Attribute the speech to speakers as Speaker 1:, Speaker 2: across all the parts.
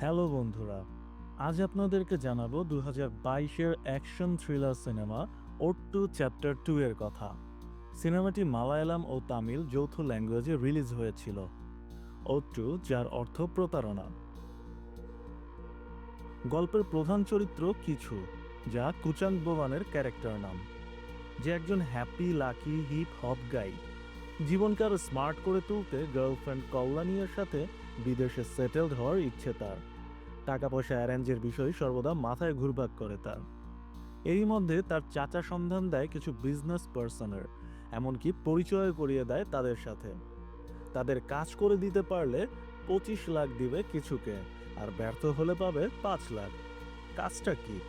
Speaker 1: Hello বন্ধুরা, আজ আপনাদেরকে জানাব দু হাজার বাইশের অ্যাকশন থ্রিলার সিনেমা ওট্টু চ্যাপ্টার টু এর কথা। সিনেমাটি মালায়ালাম ও তামিল যৌথ ল্যাঙ্গুয়েজে রিলিজ হয়েছিল। ওট্টু, যার অর্থ প্রতারণা। গল্পের প্রধান চরিত্র কিছু, যা কুচাং বোবানের ক্যারেক্টার নাম। যে একজন happy, lucky hip hop guy. জীবনকে আরও স্মার্ট করে তুলতে গার্লফ্রেন্ড কল্যাণীর সাথে বিদেশে সেটেলড হওয়ার ইচ্ছে তার। টাকা পয়সা অ্যারেঞ্জের বিষয় সর্বদা মাথায় ঘুরপাক করে তার। এরই মধ্যে তার চাচা সন্ধান দেয় কিছু বিজনেস পার্সনের এমনকি পরিচয় করিয়ে দেয় তাদের সাথে। তাদের কাজ করে দিতে পারলে পঁচিশ লাখ দিবে কিছুকে, আর ব্যর্থ হলে পাবে পাঁচ লাখ। কাজটা কি?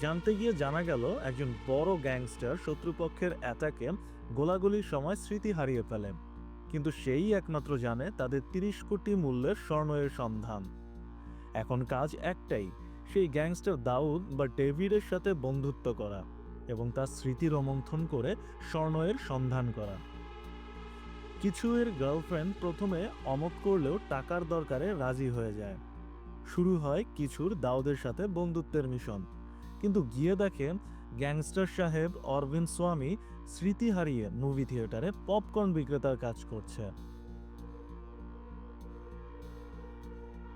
Speaker 1: জানতে গিয়ে জানা গেল, একজন বড় গ্যাংস্টার শত্রুপক্ষের অ্যাটাকে গোলাগুলির সময় স্মৃতি হারিয়ে ফেলে। কিন্তু সেই একমাত্র জানে তাদের তিরিশ কোটি মূল্যের স্বর্ণের সন্ধান। এখন কাজ একটাই, সেই গ্যাংস্টার দাউদ বা ডেভিডের সাথে বন্ধুত্ব করা এবং তার স্মৃতি রোমন্থন করে স্বর্ণের সন্ধান করা। কিছু এর গার্লফ্রেন্ড প্রথমে অমত করলেও টাকার দরকারে রাজি হয়ে যায়। শুরু হয় কিছুর দাউদের সাথে বন্ধুত্বের মিশন। কিন্তু গিয়ে দেখে গ্যাংস্টার সাহেব অরবিন্দ স্বামী স্মৃতি হারিয়ে মুভি থিয়েটারে পপকর্ন বিক্রেতার কাজ করছে।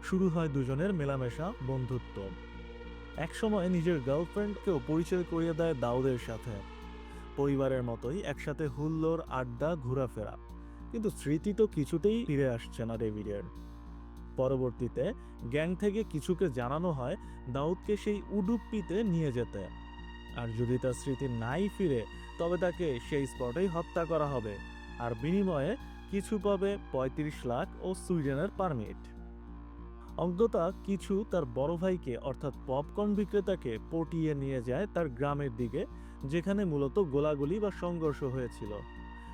Speaker 1: শুরু হয় দুজনের মেলামেশা, বন্ধুত্ব। একসময় নিজের গার্লফ্রেন্ডকেও পরিচয় করিয়ে দেয় দাউদের সাথে। পরিবারের মতোই একসাথে হুল্লোর আড্ডা, ঘোরাফেরা। কিন্তু স্মৃতি তো কিছুতেই ফিরে আসছে না, ডেভিডের। পরবর্তীতে গ্যাং থেকে কিছুকে জানানো হয় দাউদকে সেই উডুপ্পিতে নিয়ে যেতে। আর যদি তার স্মৃতি নাই ফিরে, তবে তাকে সেই স্পটেই হত্যা করা হবে। আর বিনিময়ে কিছু পাবে পঁয়ত্রিশ লাখ ও সুইডেনের পারমিট। অজ্ঞতা কিছু তার বড় ভাইকে, অর্থাৎ পপকর্ন বিক্রেতাকে, পটিয়ে নিয়ে যায় তার গ্রামের দিকে, যেখানে মূলত গোলাগুলি বা সংঘর্ষ হয়েছিল।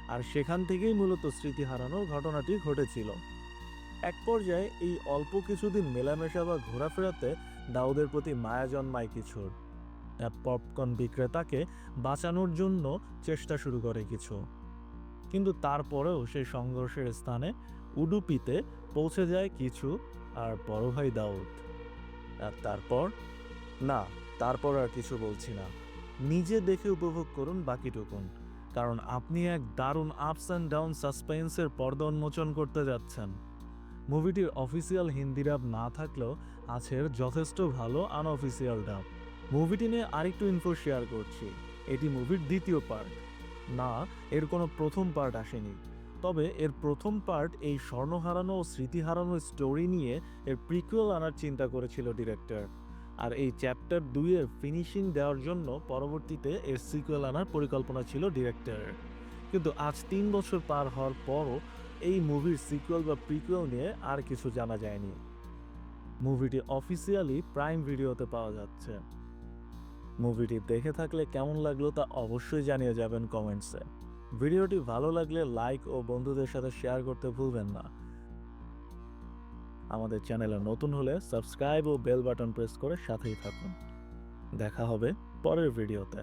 Speaker 1: আর সেখান থেকেই মূলত স্মৃতি হারানোর ঘটনাটি ঘটেছিল। এক পর্যায়ে এই অল্প কিছুদিন মেলামেশা বা ঘোরাফেরাতে দাউদের প্রতি মায়া জন্মায় কিছুর পপকর্ন বিক্রেতাকে বাঁচানোর জন্য চেষ্টা শুরু করে কিছু। কিন্তু তারপরেও সেই সংঘর্ষের স্থানে উডুপিতে পৌঁছে যায় কিছু আর বড় ভাই দাউদ। আর তারপর? না, তারপর আর কিছু বলছি না। নিজে দেখে উপভোগ করুন বাকিটুকুন, কারণ আপনি এক দারুণ আপস অ্যান্ড ডাউন সাসপেন্সের পর্দা উন্মোচন করতে যাচ্ছেন। মুভিটির অফিসিয়াল হিন্দি ডাব না থাকলেও আছে যথেষ্ট ভালো আনঅফিসিয়াল ডাব। মুভিটি নিয়ে আরেকটু ইনফো শেয়ার করছি। এটি মুভির দ্বিতীয় পার্ট না, এর কোনো প্রথম পার্ট আসেনি। তবে এর প্রথম পার্ট এই স্বর্ণ হারানো ও স্মৃতি হারানোর স্টোরি নিয়ে এর প্রিকুয়াল আনার চিন্তা করেছিল ডিরেক্টর আর এই চ্যাপ্টার দুইয়ের ফিনিশিং দেওয়ার জন্য পরবর্তীতে এর সিকুয়েল আনার পরিকল্পনা ছিল ডিরেক্টর কিন্তু আজ তিন বছর পার হওয়ার পরও এই মুভির সিকুয়েল বা প্রিকুয়েল নিয়ে আর কিছু জানা যায়নি। মুভিটি অফিসিয়ালি প্রাইম ভিডিওতে পাওয়া যাচ্ছে। মুভিটি দেখে থাকলে কেমন লাগল তা অবশ্যই জানিয়ে যাবেন কমেন্টসে ভিডিওটি ভালো লাগলে লাইক ও বন্ধুদের সাথে শেয়ার করতে ভুলবেন না। আমাদের চ্যানেলে নতুন হলে সাবস্ক্রাইব ও বেল বাটন প্রেস করে সাথেই থাকুন। দেখা হবে পরের ভিডিওতে